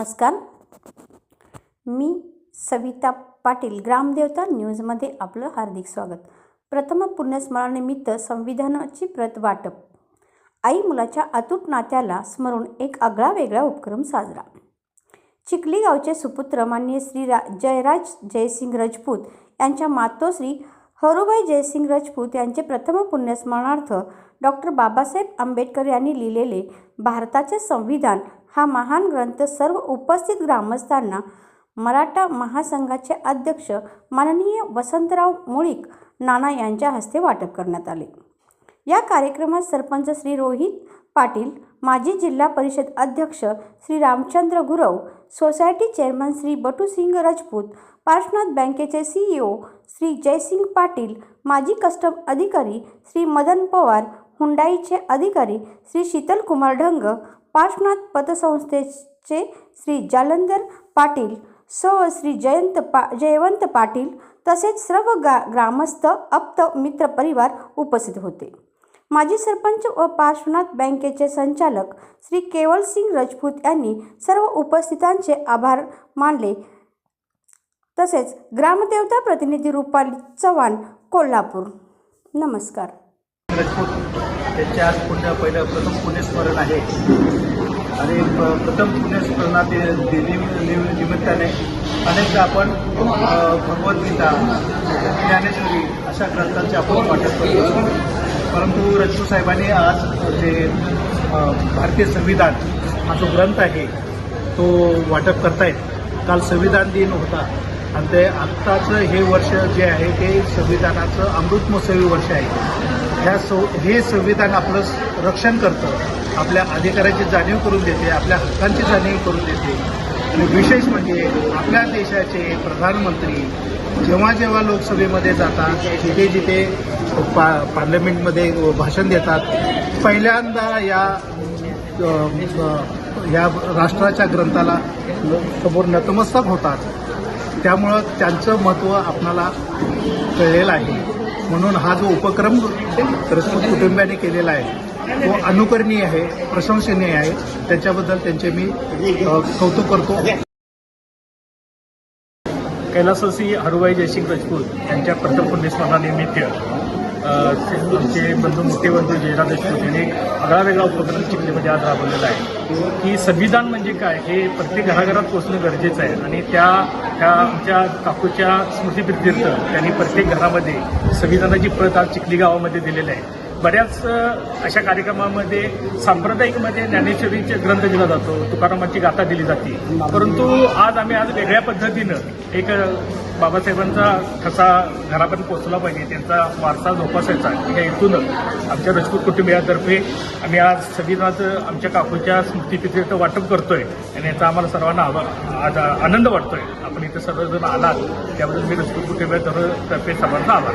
नमस्कार. मी सविता पाटील ग्रामदेवता न्यूजमध्ये आपलं हार्दिक स्वागत. प्रथम पुण्यस्मरणानिमित्त संविधानाची प्रत वाटप. आई मुलाच्या अतूट नात्याला स्मरून एक आगळा वेगळा उपक्रम साजरा. चिखली गावचे सुपुत्र मान्य श्री रा जयराज जयसिंग राजपूत यांच्या मातोश्री हरुबाई जयसिंग राजपूत यांचे प्रथम पुण्यस्मरणार्थ डॉक्टर बाबासाहेब आंबेडकर यांनी लिहिलेले भारताचे संविधान हा महान ग्रंथ सर्व उपस्थित ग्रामस्थांना मराठा महासंघाचे अध्यक्ष माननीय वसंतराव मुळीक नाना यांच्या हस्ते वाटप करण्यात आले. या कार्यक्रमात सरपंच श्री रोहित पाटील माजी जिल्हा परिषद अध्यक्ष श्री रामचंद्र गुरव सोसायटी चेअरमन श्री बटूसिंग राजपूत पार्श्वनाथ बँकेचे सीईओ श्री जयसिंग पाटील माजी कस्टम अधिकारी श्री मदन पवार हुंडाईचे अधिकारी श्री शीतल कुमार ढंग पार्श्वनाथ पतसंस्थेचे श्री जालंधर पाटील सौ श्री जयंत पा जयवंत पाटील तसेच सर्व गा ग्रामस्थ अप्त मित्र परिवार उपस्थित होते. माजी सरपंच व पार्श्वनाथ बँकेचे संचालक श्री केवलसिंग राजपूत यांनी सर्व उपस्थितांचे आभार मानले. तसेच ग्रामदेवता प्रतिनिधी रुपाली चव्हाण कोल्हापूर. नमस्कार. राजपूत आज पुण्य पहिलं प्रथम पुण्यस्मरण आहे. आणि प्रथम पुण्यस्मरणात दि- निमित्ताने अनेकदा आपण भगवद्गीता ज्ञानेश्वरी अशा ग्रंथांचे आपण वाटप करतो परंतु रज्जू साहेबांनी आज जे भारतीय संविधान हा जो ग्रंथ आहे तो वाटप करतायत. काल संविधान दिन होता. आणि ते आत्ताचं हे वर्ष जे आहे ते संविधानाचं अमृतमहोत्सवी वर्ष आहे. ह्या सो हे संविधान आपलं रक्षण करतं. आपल्या अधिकाराची जाणीव करून देते आपल्या हक्कांची जाणीव करून देते. आणि विशेष म्हणजे आपल्या देशाचे प्रधानमंत्री जेव्हा जेव्हा लोकसभेमध्ये जातात जिथे जिथे पा पार्लमेंटमध्ये भाषण देतात पहिल्यांदा या या राष्ट्राच्या ग्रंथाला समोर नतमस्तक होतात. त्यामुळं त्यांचं महत्त्व आपणाला कळलेलं आहे. म्हणून हा जो उपक्रम प्रस्तुत कुटुंबियांनी केलेला आहे तो अनुकरणीय आहे प्रशंसनीय आहे. त्याच्याबद्दल त्यांचे मी कौतुक करतो. कैलासवासी हरुबाई जयसिंग राजपूत यांच्या प्रथम पुण्यस्मरणानिमित्त आमचे बंधू मोठे बंधू जयराज देशमुख यांनी आगळा वेगळा उपक्रम चिखलीमध्ये आज राबवलेला आहे. की संविधान म्हणजे काय हे प्रत्येक घराघरात पोहोचणं गरजेचं आहे. आणि त्या त्या आमच्या काकूच्या स्मृतीप्रित्यर्थ त्यांनी प्रत्येक घरामध्ये संविधानाची प्रत आज चिखली गावामध्ये दिलेली आहे. बऱ्याच अशा कार्यक्रमामध्ये सांप्रदायिकमध्ये ज्ञानेश्वरीचे ग्रंथ दिला जातो तुकारामाची गाथा दिली जाते. परंतु आज आम्ही आज वेगळ्या पद्धतीनं एक बाबासाहेबांचा ठसा घरापर्यंत पोहोचला पाहिजे त्यांचा वारसा जोपासायचा या हेतून आमच्या राजपूत कुटुंबियातर्फे आम्ही आज संविधानाचं आमच्या काकूच्या स्मृतीप्रित्यर्थ वाटप करतोय आणि याचा आम्हाला सर्वांना आवा- आज आनंद वाटतोय. आपण इथं सर्वजण आलात त्याबद्दल मी राजपूत कुटुंबियातर्फे सर्वांचा आभार.